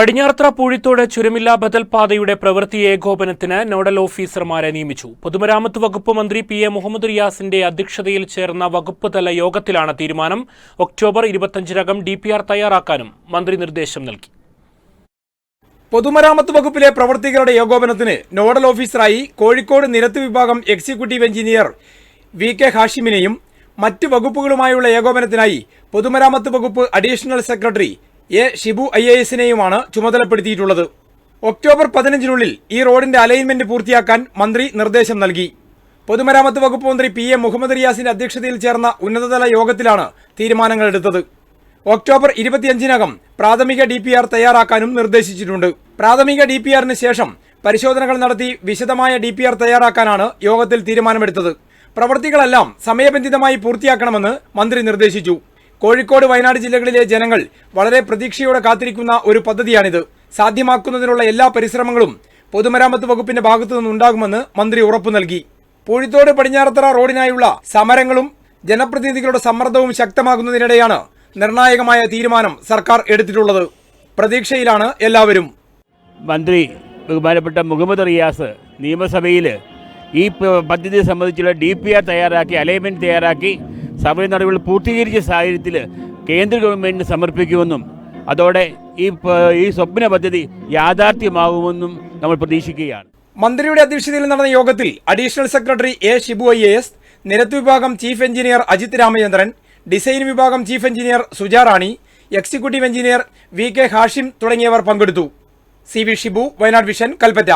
പടിഞ്ഞാറത്ര പൂഴിത്തോട് ചുരമില്ലാ ബദൽ പാതയുടെ പ്രവൃത്തി ഏകോപനത്തിന് നോഡൽ ഓഫീസർമാരെ നിയമിച്ചു. പൊതുമരാമത്ത് വകുപ്പ് മന്ത്രി പി എ മുഹമ്മദ് റിയാസിന്റെ അധ്യക്ഷതയിൽ ചേർന്ന വകുപ്പ് തല യോഗത്തിലാണ് തീരുമാനം. ഒക്ടോബർ ഇരുപത്തഞ്ചിനകം ഡി പി ആർ തയ്യാറാക്കാനും മന്ത്രി നിർദ്ദേശം നൽകി. പൊതുമരാമത്ത് വകുപ്പിലെ പ്രവർത്തികളുടെ ഏകോപനത്തിന് നോഡൽ ഓഫീസറായി കോഴിക്കോട് നിരത്ത് വിഭാഗം എക്സിക്യൂട്ടീവ് എഞ്ചിനീയർ വി കെ ഹാഷിമിനെയും മറ്റ് വകുപ്പുകളുമായുള്ള ഏകോപനത്തിനായി പൊതുമരാമത്ത് വകുപ്പ് additional secretary A Shibu I A എസിനെയുമാണ് ചുമതലപ്പെടുത്തിയിട്ടുള്ളത്. ഒക്ടോബർ പതിനഞ്ചിനുള്ളിൽ ഈ റോഡിന്റെ അലൈൻമെന്റ് പൂർത്തിയാക്കാൻ മന്ത്രി നിർദ്ദേശം നൽകി. പൊതുമരാമത്ത് വകുപ്പ് മന്ത്രി പി എ മുഹമ്മദ് റിയാസിന്റെ അധ്യക്ഷതയിൽ ചേർന്ന ഉന്നതതല യോഗത്തിലാണ് തീരുമാനങ്ങൾ എടുത്തത് ഒക്ടോബർ ഇരുപത്തിയഞ്ചിനകം പ്രാഥമിക ഡി പി ആർ തയ്യാറാക്കാനും നിർദ്ദേശിച്ചിട്ടുണ്ട്. പ്രാഥമിക ഡി പി ആറിന് ശേഷം പരിശോധനകൾ നടത്തി വിശദമായ ഡി പി ആർ തയ്യാറാക്കാനാണ് യോഗത്തിൽ തീരുമാനമെടുത്തത്. പ്രവൃത്തികളെല്ലാം സമയബന്ധിതമായി പൂർത്തിയാക്കണമെന്ന് മന്ത്രി നിർദ്ദേശിച്ചു. കോഴിക്കോട് വയനാട് ജില്ലകളിലെ ജനങ്ങൾ വളരെ പ്രതീക്ഷയോടെ കാത്തിരിക്കുന്ന ഒരു പദ്ധതിയാണിത്. സാധ്യമാക്കുന്നതിനുള്ള എല്ലാ പരിശ്രമങ്ങളും പൊതുമരാമത്ത് വകുപ്പിന്റെ ഭാഗത്തു നിന്നുണ്ടാകുമെന്ന് മന്ത്രി ഉറപ്പു നൽകി. പൂഴിത്തോട് പടിഞ്ഞാറത്തറ റോഡിനായുള്ള സമരങ്ങളും ജനപ്രതിനിധികളുടെ സമ്മർദ്ദവും ശക്തമാകുന്നതിനിടെയാണ് നിർണായകമായ തീരുമാനം സർക്കാർ എടുത്തിട്ടുള്ളത്. പ്രതീക്ഷയിലാണ് എല്ലാവരും. മന്ത്രി ബഹുമാനപ്പെട്ട മുഹമ്മദ് റിയാസ് നിയമസഭയിൽ ഈ പദ്ധതി സംബന്ധിച്ചുള്ള ഡി പി ആർ തയ്യാറാക്കി അലൈൻമെന്റ് തയ്യാറാക്കി സമയ നടപടികൾ പൂർത്തീകരിച്ച സാഹചര്യത്തിൽ കേന്ദ്ര ഗവൺമെന്റിന് സമർപ്പിക്കുമെന്നും അതോടെ ഈ ഈ സ്വപ്ന പദ്ധതി യാഥാർത്ഥ്യമാകുമെന്നും നമ്മൾ പ്രതീക്ഷിക്കുകയാണ്. മന്ത്രിയുടെ അധ്യക്ഷതയിൽ നടന്ന യോഗത്തിൽ additional secretary A Shibu I S നിരത്ത് വിഭാഗം chief engineer Ajith Ramachandran design വിഭാഗം chief engineer Sujarani executive engineer V K Hashim തുടങ്ങിയവർ പങ്കെടുത്തു. C V Shibu Wayanad vision Kalpetta.